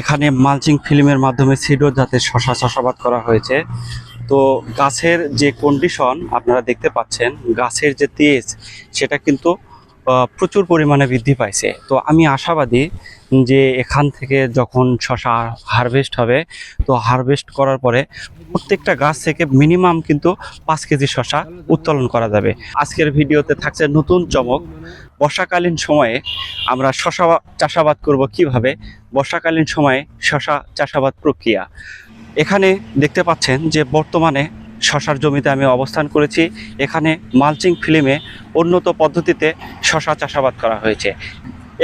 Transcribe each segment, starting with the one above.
এখানে মালচিং ফিল্মের মাধ্যমে সিডো জাতের শশা চাষাবাদ করা হয়েছে। তো গাছের যে কন্ডিশন আপনারা দেখতে পাচ্ছেন, গাছের যে তেজ, সেটা কিন্তু প্রচুর পরিমাণে বৃদ্ধি পাইছে। তো আমি আশাবাদী যে এখান থেকে যখন শশা হারভেস্ট হবে, তো হারভেস্ট করার পরে প্রত্যেকটা গাছ থেকে মিনিমাম কিন্তু পাঁচ কেজি শশা উত্তোলন করা যাবে। আজকের ভিডিওতে থাকছে নতুন চমক। বর্ষাকালীন সময়ে আমরা শশা চাষাবাদ করব কীভাবে? বর্ষাকালীন সময়ে শশা চাষাবাদ প্রক্রিয়া। এখানে দেখতে পাচ্ছেন যে বর্তমানে শশার জমিতে আমি অবস্থান করেছি। এখানে মালচিং ফিল্মে উন্নত পদ্ধতিতে শশা চাষাবাদ করা হয়েছে।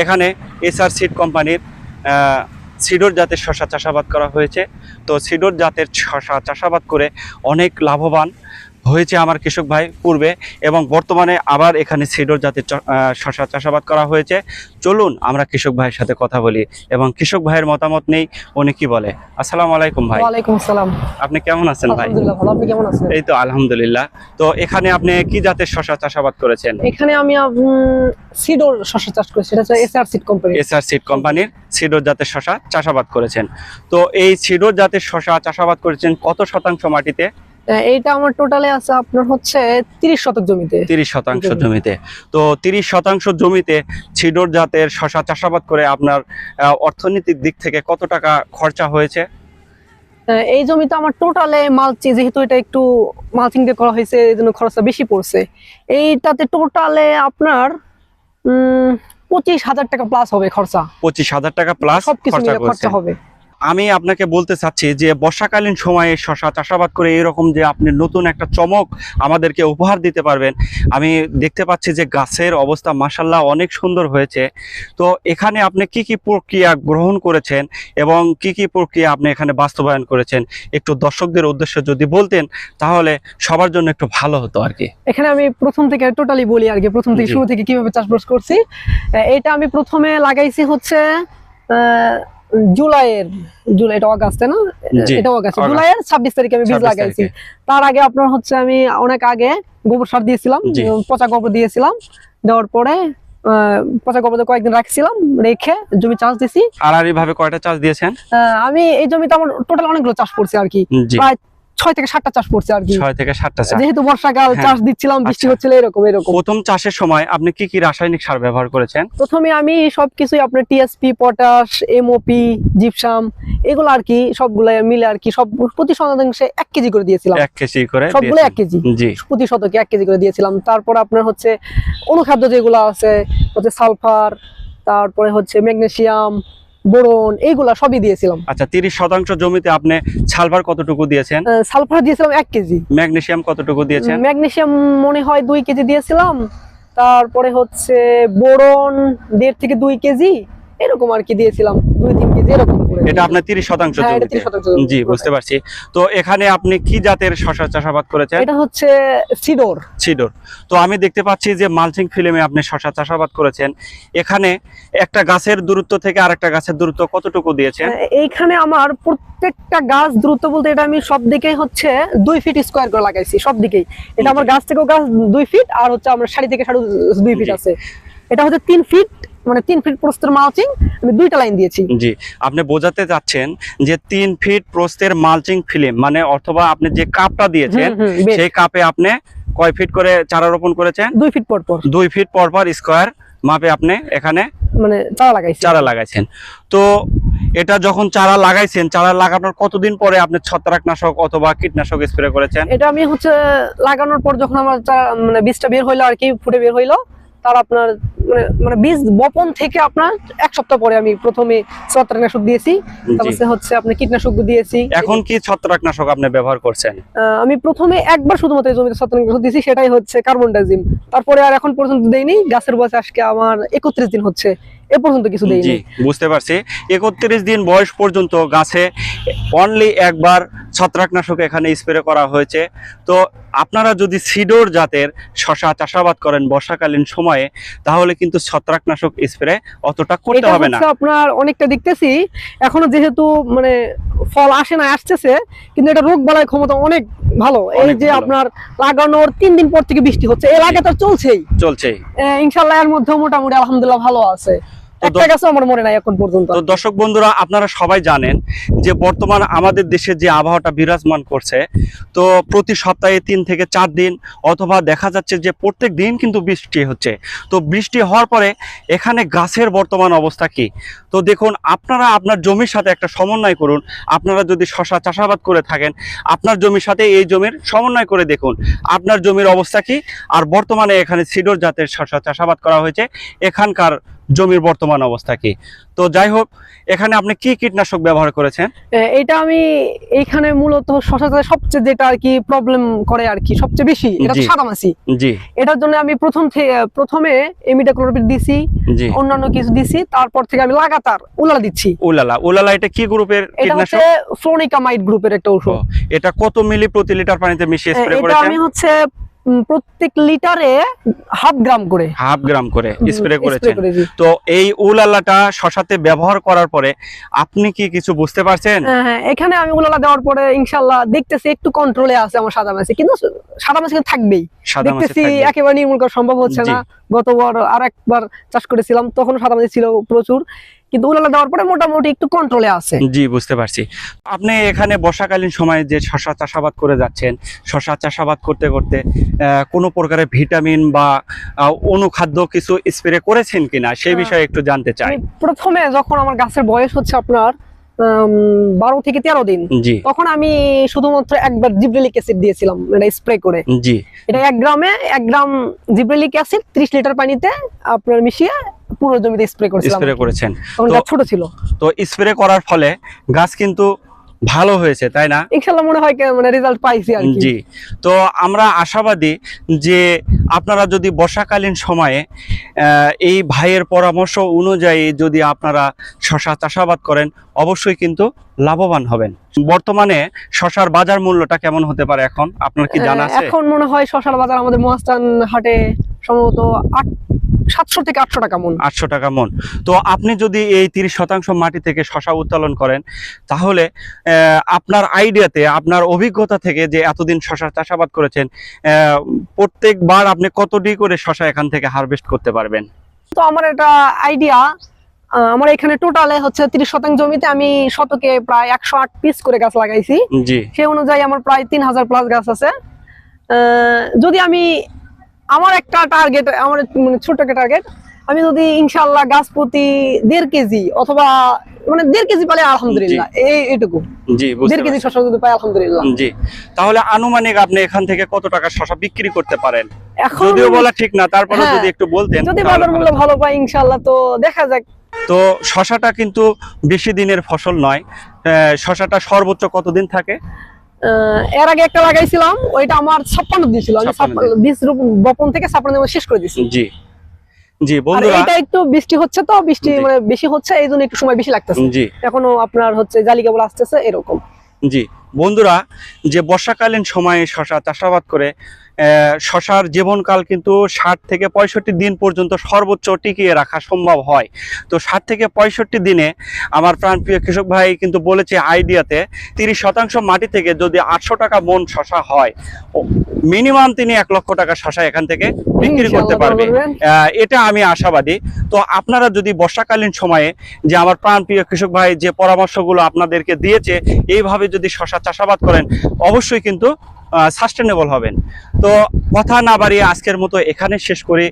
এখানে এসআর সিড কোম্পানির সিডোর জাতের শশা চাষাবাদ করা হয়েছে। তো সিডোর জাতের শশা চাষাবাদ করে অনেক লাভবান হয়েছে আমার কৃষক ভাই পূর্বে এবং বর্তমানে আবার এখানে সিডোর জাতের শশা চাষাবাদ করা হয়েছে। চলুন আমরা কৃষক ভাইয়ের সাথে কথা বলি এবং কৃষক ভাইয়ের মতামত নেই উনি কি বলে? আসসালামু আলাইকুম ভাই। ওয়ালাইকুম আসসালাম। আপনি কেমন আছেন ভাই? ভালো। আপনি কেমন আছেন? এই তো আলহামদুলিল্লাহ। তো এখানে আপনি কি জাতের শশা চাষাবাদ করেছেন? এখানে আমি সিডোর শস্য চাষ করি সেটা হচ্ছে SR seed company SR seed কোম্পানির সিডোর জাতের শশা চাষাবাদ করেছেন। তো এই সিডোর জাতের শশা চাষাবাদ করেছেন কত শতাংশ মাটিতে? এইটা আমার টোটালে আছে আপনার হচ্ছে 30 শতক জমিতে। তিরিশ শতাংশ জমিতে। তো তিরিশ শতাংশ জমিতে সিডোর জাতের শশা চাষাবাদ করে আপনার অর্থনৈতিক দিক থেকে কত টাকা খরচা হয়েছে? এই জমিতে আমার টোটালে মালচি যেহেতু এটা একটু মালচিং দিয়ে করা হয়েছে এই জন্য খরচটা বেশি পড়ছে। এইটাতে টোটালে আপনার উম, পঁচিশ হাজার টাকা প্লাস হবে খরচা। পঁচিশ হাজার টাকা প্লাস সবকিছু খরচা হবে। আমি আপনাকে বলতে চাচ্ছি যে বর্ষাকালীন সময়ে শশা চাষাবাদ করে এরকম যে আপনি নতুন একটা চমক আমাদেরকে উপহার দিতে পারবেন আমি দেখতে পাচ্ছি যে গাছের অবস্থা মাসাল্লাহ অনেক সুন্দর হয়েছে। তো এখানে আপনি কি কি প্রক্রিয়া গ্রহণ করেছেন এবং কি কি প্রক্রিয়া আপনি এখানে বাস্তবায়ন করেছেন একটু দর্শকদের উদ্দেশ্যে যদি বলতেন তাহলে সবার জন্য একটু ভালো হতো আর কি। এখানে আমি প্রথম থেকে টোটালি বলি আর কি প্রথম থেকে শুরু থেকে কীভাবে চাষবাস করছি। এটা আমি প্রথমে লাগাইছি হচ্ছে আহ, জুলাইয়ের জুলাই এটা অগাস্টে না? এটা অগাস্ট। জুলাইয়ের ছাব্বিশ তারিখে আমি বীজ লাগাইছি। তার আগে আপনার হচ্ছে আমি অনেক আগে গোবর সার দিয়েছিলাম পচা গোবর দিয়েছিলাম। দেওয়ার পরে আহ, পচা গোবর কয়েকদিন রাখছিলাম রেখে জমি চাষ দিছি। আড়াআড়ি ভাবে কয়টা চাষ দিয়েছেন? আমি এই জমিতে আমার টোটাল অনেকগুলো চাষ করছি আর কি। প্রায় ছয় থেকে সাতটা চাষ করছি আর কি। ছয় থেকে সাতটা চাষ। যেহেতু বর্ষাকাল হ্যাঁ। চাষ দিচ্ছিলাম বৃষ্টি আচ্ছা। হচ্ছিল এরকম এরকম। প্রথম চাষের সময় আপনি কি কি রাসায়নিক সার ব্যবহার করেছেন? প্রথমে আমি সবকিছুই আপনার টিএসপি পটাশ এমওপি জিপসাম এগুলো আর কি সবগুলো মিলে আর কি সব প্রতি শতাংশে এক কেজি করে দিয়েছিলাম। এক কেজি করে সবগুলো এক কেজি। প্রতি শতকে এক কেজি করে দিয়েছিলাম। তারপর আপনার হচ্ছে অনুখাদ্য যেগুলো আছে হচ্ছে সালফার তারপরে হচ্ছে ম্যাগনেসিয়াম বোরন এইগুলা সবই দিয়েছিলাম। আচ্ছা তিরিশ শতাংশ জমিতে আপনি সালফার কতটুকু দিয়েছেন? সালফার দিয়েছিলাম এক কেজি। ম্যাগনেশিয়াম কতটুকু দিয়েছেন? ম্যাগনেশিয়াম মনে হয় দুই কেজি দিয়েছিলাম। তারপরে হচ্ছে বোরন দেড় থেকে দুই কেজি এরকম আর কি দিয়েছিলাম দুই তিন কেজি এরকম। এটা আপনার তিরিশ শতাংশ হ্যাঁ, এটা জমিতে। 30 শতাংশ জমিতে। জি বুঝতে পারছি। তো এখানে আপনি কি জাতের শশা চাষাবাদ করেছেন? এটা হচ্ছে সিডোর। সিডোর। তো আমি দেখতে পাচ্ছি যে মালচিং ফিল্মে আপনি শশা চাষাবাদ করেছেন। এখানে একটা গাছের দূরত্ব থেকে আরেকটা গাছের দূরত্ব কতটুকু দিয়েছেন? এইখানে আমার প্রত্যেকটা গাছ দ্রুত বলতে এটা আমি সব দিকেই হচ্ছে দুই ফিট স্কোয়ার করে লাগাইছি সব দিকেই। এটা আমার গাছ থেকেও গাছ দুই ফিট আর হচ্ছে আমার শাড়ি থেকে শাড়ি দুই ফিট আছে। এটা হচ্ছে তিন ফিট মানে তিন ফিট প্রস্তুর মালচিং আমি দুইটা লাইন দিয়েছি। জি আপনি বোঝাতে চাচ্ছেন যে তিন ফিট প্রস্থের মালচিং ফিল্ম মানে অথবা আপনি যে কাপটা দিয়েছেন। সেই কাপে আপনি কয় ফিট করে চারা রোপণ করেছেন? দুই ফিট পর পর। দুই ফিট পর পর স্কোয়ার মাপে আপনি এখানে মানে চারা লাগাইছি চারা লাগাইছেন। তো এটা যখন চারা লাগাইছেন চারা লাগানোর কতদিন পরে আপনি ছত্রাকনাশক অথবা কীটনাশক স্প্রে করেছেন? এটা আমি হচ্ছে লাগানোর পর যখন আমার মানে বীজটা বের হইল আর কি ফুটে বের হইল তার আপনার মানে মানে বীজ বপন থেকে আপনার এক সপ্তাহ পরে আমি প্রথমে ছত্রাকনাশক দিয়েছি। তারপরে হচ্ছে আপনি কীটনাশক দিয়েছি। এখন কি ছত্রাকনাশক আপনি ব্যবহার করছেন? আমি প্রথমে একবার শুধুমাত্র জমিতে ছত্রাকনাশক দিয়েছি সেটাই হচ্ছে কার্বন ডাইজিম তারপরে আর এখন পর্যন্ত দেইনি গাছের বয়স আজকে আমার একত্রিশ দিন হচ্ছে। এ পর্যন্ত কিছু দেইনি। বুঝতে পারছি। একত্রিশ দিন বয়স পর্যন্ত গাছে অনলি একবার ছত্রাকনাশক এখানে স্প্রে করা হয়েছে। তো আপনারা যদি সিডোর জাতের শশা চাষাবাদ করেন বর্ষাকালীন সময়ে তাহলে কিন্তু ছত্রাকনাশক স্প্রে অতটা করতে হবে না। আপনার অনেকটা দেখতেছি। এখনও যেহেতু মানে ফল আসে না আসতেছে কিন্তু এটা রোগ বালায় ক্ষমতা অনেক ভালো। এই যে আপনার লাগানোর তিন দিন পর থেকে বৃষ্টি হচ্ছে এর আগে তো চলছেই। চলছেই। ইনশাল্লাহ এর মধ্যে মোটামুটি আলহামদুলিল্লাহ ভালো আছে। একটা গাছও আমার মনে নাই এখন পর্যন্ত। তো দর্শক বন্ধুরা আপনারা সবাই জানেন যে বর্তমান আমাদের দেশে যে আবহাওয়াটা বিরাজমান করছে তো প্রতি সপ্তাহে তিন থেকে চার দিন অথবা দেখা যাচ্ছে যে প্রত্যেক দিন কিন্তু বৃষ্টি হচ্ছে। তো বৃষ্টি হওয়ার পরে এখানে গাছের বর্তমান অবস্থা কি? তো দেখুন আপনারা আপনার জমির সাথে একটা সমন্বয় করুন। আপনারা যদি শশা চাষাবাদ করে থাকেন আপনার জমির সাথে এই জমির সমন্বয় করে দেখুন। আপনার জমির অবস্থা কি? আর বর্তমানে এখানে সিডোর জাতের শশা চাষাবাদ করা হয়েছে। এখানকার জমির বর্তমান অবস্থা কি? তো যাই হোক এখানে আপনি কি কীটনাশক ব্যবহার করেছেন? এটা আমি এইখানে মূলত শশা চাষে সবচেয়ে যেটা আর কি প্রবলেম করে আর কি সবচেয়ে বেশি এটা। সাদামাছি জি। এটার জন্য আমি প্রথম প্রথমে এমিডাক্লোরপিড দিছি জি। অন্যান্য কিছু দিছি তারপর থেকে আমি লাগাতার উলালা দিচ্ছি। উলালা উলালা এটা কি গ্রুপের কীটনাশক? এটা ফ্লোনিকামাইড গ্রুপের একটা ওষুধ এটা কত মিলি প্রতি লিটার পানিতে মিশিয়ে স্প্রে করেছেন? এটা আমি হচ্ছে প্রত্যেক লিটারে হাফ গ্রাম করে। হাফ গ্রাম করে স্প্রে করেছেন। তো এই উলালাটা শশাতে ব্যবহার করার পরে আপনি কি কিছু বুঝতে পারছেন? হ্যাঁ, হ্যাঁ, এখানে আমি উলালা দেওয়ার পরে ইনশাল্লাহ দেখতেছি একটু কন্ট্রোলে আছে আমার সাদা মাছি কিন্তু সাদা মাছি কিন্তু থাকবেই। দেখতেছি। একেবারে নির্মূল করা সম্ভব হচ্ছে না। গতবার আর একবার চাষ করেছিলাম তখন সাদা মাছি ছিল প্রচুর। কিন্তু উলালা দেওয়ার পরে মোটামুটি একটু কন্ট্রোলে আছে। জি বুঝতে পারছি। আপনি এখানে বর্ষাকালীন সময়ে যে শশা চাষাবাদ করে যাচ্ছেন শশা চাষাবাদ করতে করতে কোনো প্রকারের ভিটামিন বা অনুখাদ্য কিছু স্প্রে করেছেন কিনা? সেই হ্যাঁ। বিষয়ে একটু জানতে চাই। প্রথমে যখন আমার গাছের বয়স হচ্ছে আপনার বারো থেকে তেরো দিন জি। তখন আমি শুধুমাত্র একবার জিব্রেলিক অ্যাসিড দিয়েছিলাম এটা স্প্রে করে। জি। এটা এক গ্রামে এক গ্রাম জিব্রেলিক অ্যাসিড ত্রিশ লিটার পানিতে আপনার মিশিয়ে পুরো জমিতে স্প্রে করেছিলাম। স্প্রে করেছেন। তখন গাছ ছোট ছিল। তো স্প্রে করার ফলে গাছ কিন্তু ভালো হয়েছে তাই না? ইনশাল্লাহ মনে হয় মানে রেজাল্ট পাইছি আর কি। জি। তো আমরা আশাবাদী যে আপনারা যদি বর্ষাকালীন সময়ে এই ভাইয়ের পরামর্শ অনুযায়ী যদি আপনারা শশা চাষাবাদ করেন অবশ্যই কিন্তু লাভবান হবেন। বর্তমানে শশার বাজার মূল্যটা কেমন হতে পারে এখন? আপনার কি জানা আছে? এখন মনে হয় শশার বাজার আমাদের মহাস্থান হাটে সম্ভবত আট সাতশো থেকে আটশো টাকা মন। আটশো টাকা মন। তো আপনি যদি এই তিরিশ শতাংশ মাটি থেকে শশা উত্তোলন করেন তাহলে আপনার আইডিয়াতে আপনার অভিজ্ঞতা থেকে যে এতদিন শশা চাষাবাদ করেছেন প্রত্যেকবার আপনি কতটি করে শশা এখান থেকে হারভেস্ট করতে পারবেন? তো আমার একটা আইডিয়া আমার এখানে টোটালে হচ্ছে তিরিশ শতাংশ জমিতে আমি শতকে প্রায় একশো আট পিস করে গাছ লাগাইছি। সেই অনুযায়ী আমার প্রায় তিন হাজার প্লাস গাছ আছে। যদি আমি আমার একটা টার্গেট আমার মানে ছোট একটা টার্গেট আমি যদি ইনশাল্লাহ গাছ প্রতি দেড় কেজি অথবা মানে দেড় কেজি পালে আলহামদুলিল্লাহ এই এটুকু জি দেড় কেজি শশা যদি পাই আলহামদুলিল্লাহ। জি তাহলে আনুমানিক আপনি এখান থেকে কত টাকা শশা বিক্রি করতে পারেন? এখন যদিও বলা ঠিক না তারপরে হ্যাঁ, যদি একটু বলতেন যদি বাজার ভালো মূল্য ভালো পাই ইনশাল্লাহ তো দেখা যাক। তো শশাটা কিন্তু বেশি দিনের ফসল নয় আহ, শশাটা সর্বোচ্চ কতদিন থাকে? এর আগে একটা লাগাইছিলাম ওইটা আমার ছাপ্পান্ন দিন। ছিল আমি বীজ বপন থেকে ছাপ্পান্ন দিন শেষ করে দিয়েছি। জি। জি বন্ধুরা এটা একটু বৃষ্টি হচ্ছে তো বৃষ্টি মানে বেশি হচ্ছে এই জন্য একটু সময় বেশি লাগতেছে। জি। এখনও আপনার হচ্ছে জালি কেবল আসতেছে এরকম। জি। বন্ধুরা যে বর্ষাকালীন সময়ে শশা চাষাবাদ করে শশার জীবনকাল কিন্তু ষাট থেকে পঁয়ষট্টি দিন পর্যন্ত সর্বোচ্চ টিকিয়ে রাখা সম্ভব হয়। তো ষাট থেকে পঁয়ষট্টি দিনে আমার প্রাণপ্রিয় কৃষক ভাই কিন্তু বলেছে আইডিয়াতে তিরিশ শতাংশ মাটি থেকে যদি আটশো টাকা মন শশা হয় মিনিমাম তিনি এক লক্ষ টাকা শশা এখান থেকে বিক্রি করতে পারবে। এটা আমি আশাবাদী। তো আপনারা যদি বর্ষাকালীন সময়ে যে আমার প্রাণপ্রিয় কৃষক ভাই যে পরামর্শগুলো আপনাদেরকে দিয়েছে এইভাবে যদি শশা চাষাবাদ করেন অবশ্যই কিন্তু সাস্টেনেবল হবেন। তো কথা না বাড়িয়ে আজকের মতো এখানে শেষ করি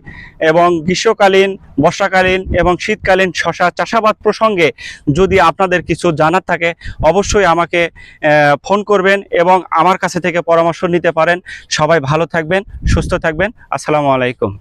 এবং গ্রীষ্মকালীন, বর্ষাকালীন এবং শীতকালীন শশা চাষাবাদ প্রসঙ্গে যদি আপনাদের কিছু জানার থাকে, অবশ্যই আমাকে ফোন করবেন এবং আমার কাছে থেকে পরামর্শ নিতে পারেন। সবাই ভালো থাকবেন, সুস্থ থাকবেন। আসসালামু আলাইকুম।